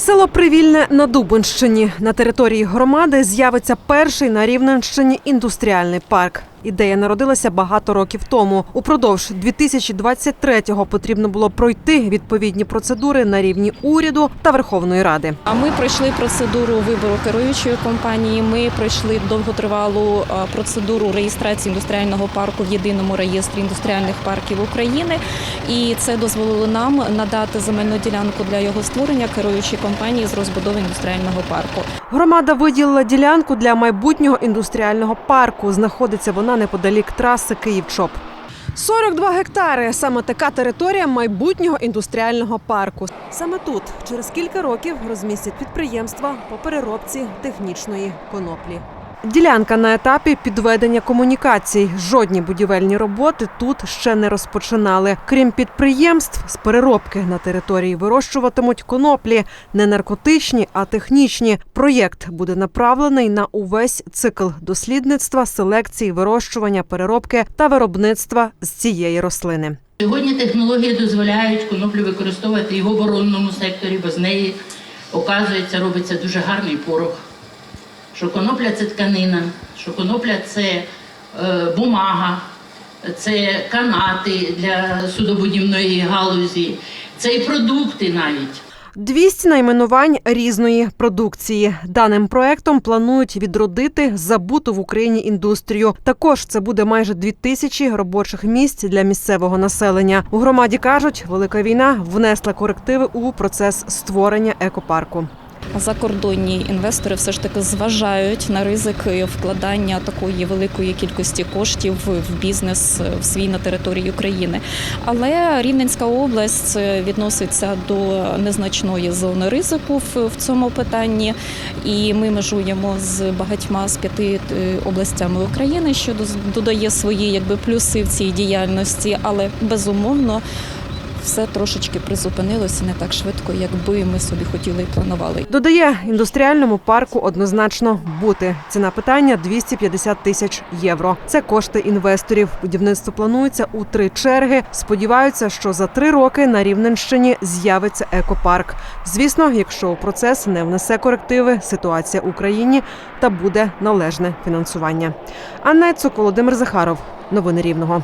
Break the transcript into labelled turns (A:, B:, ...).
A: Село Привільне на Дубинщині. На території громади з'явиться перший на Рівненщині індустріальний парк. Ідея народилася багато років тому. Упродовж 2023-го потрібно було пройти відповідні процедури на рівні уряду та Верховної Ради.
B: А ми пройшли процедуру вибору керуючої компанії. Ми пройшли довготривалу процедуру реєстрації індустріального парку в єдиному реєстрі індустріальних парків України. І це дозволило нам надати земельну ділянку для його створення керуючій компанії з розбудови індустріального парку.
A: Громада виділила ділянку для майбутнього індустріального парку. Знаходиться вона неподалік траси Київ-Чоп. 42 гектари саме така територія майбутнього індустріального парку. Саме тут через кілька років розмістять підприємства по переробці технічної коноплі. Ділянка на етапі підведення комунікацій. Жодні будівельні роботи тут ще не розпочинали. Крім підприємств, з переробки на території вирощуватимуть коноплі не наркотичні, а технічні. Проєкт буде направлений на увесь цикл дослідництва, селекції, вирощування, переробки та виробництва з цієї рослини.
C: Сьогодні технології дозволяють коноплю використовувати і в оборонному секторі, бо з неї, оказується, робиться дуже гарний порох. Що конопля це тканина, що конопля це е, бумага, це канати для судобудівної галузі, це і продукти навіть.
A: 200 найменувань різної продукції. Даним проектом планують відродити забуту в Україні індустрію. Також це буде майже 2000 робочих місць для місцевого населення. У громаді кажуть, велика війна внесла корективи у процес створення екопарку.
B: Закордонні інвестори все ж таки зважають на ризики вкладання такої великої кількості коштів в бізнес в свій на території України. Але Рівненська область відноситься до незначної зони ризику в, цьому питанні, і ми межуємо з багатьма з п'яти е, областями України, що додає свої якби плюси в цій діяльності, але безумовно. Все трошечки призупинилося не так швидко, якби ми собі хотіли і планували.
A: Додає індустріальному парку однозначно бути. Ціна питання 250 тисяч євро. Це кошти інвесторів. Будівництво планується у три черги. Сподіваються, що за три роки на Рівненщині з'явиться екопарк. Звісно, якщо процес не внесе корективи, ситуація в Україні та буде належне фінансування. Анна Цук, Володимир Захаров. Новини Рівного.